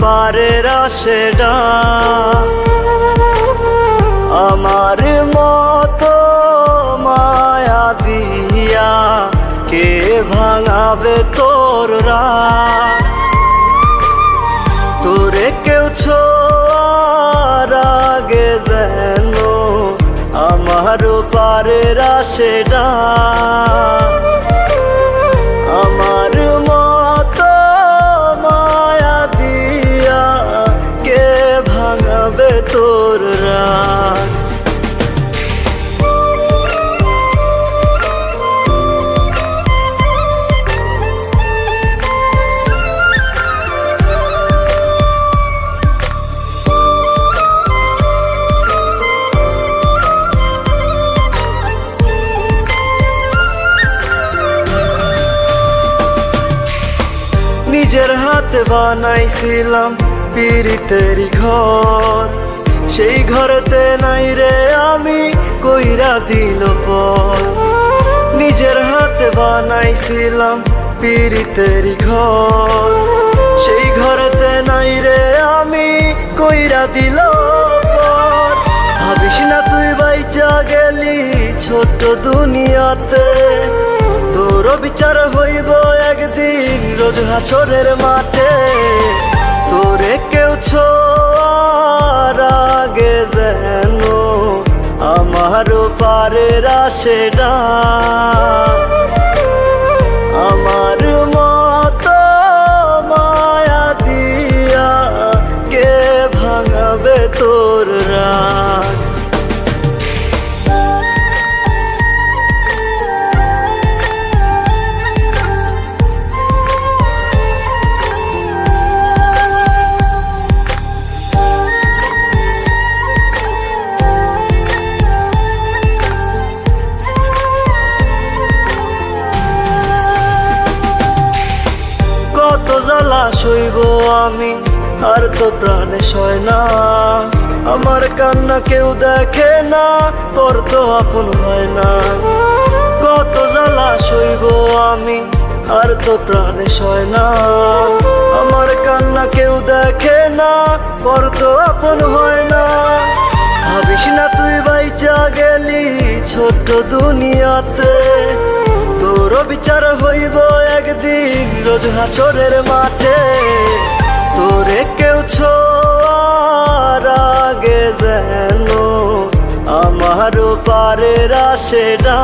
পারের আশেডা। আমার মতো মায়া দিয়া কে ভাঙাবে তোর তোরে কেউ ছোয়ার আগে যেন আমারও পারের আশেডা। নিজের হাতে বানাইছিলাম পিরিতেরি ঘর। সেই ঘরেতে নাই রে আমি কইরা দিল পর। নিজের হাতে বানাইছিলাম পিরিতেরি ঘর। সেই ঘরেতে নাই রে আমি কইরা দিল ভাবিস না তুই বাইচা গেলি ছোট দুনিয়াতে। তোর বিচার হইব একদিন রোজ হাসরের মাঠে তোরে কেউ আগে যেন আমারও পারের আশেডা আমার আর তো প্রাণে সয় না। আমার কান্না কেউ দেখে না পর তো আপন হয় না। কত জ্বালা সইব আমি, আর তো প্রাণে সয় না। আমার কান্না কেউ দেখে না পর তো আপন হয় না। ভাবিস না তুই বাইচা গেলি ছোট্ট দুনিয়াতে। তোর বিচার হইব একদিন রোজ হাসরের মাঠে। তোরে কেউ ছো আগে যেন আমার পারে আশেডা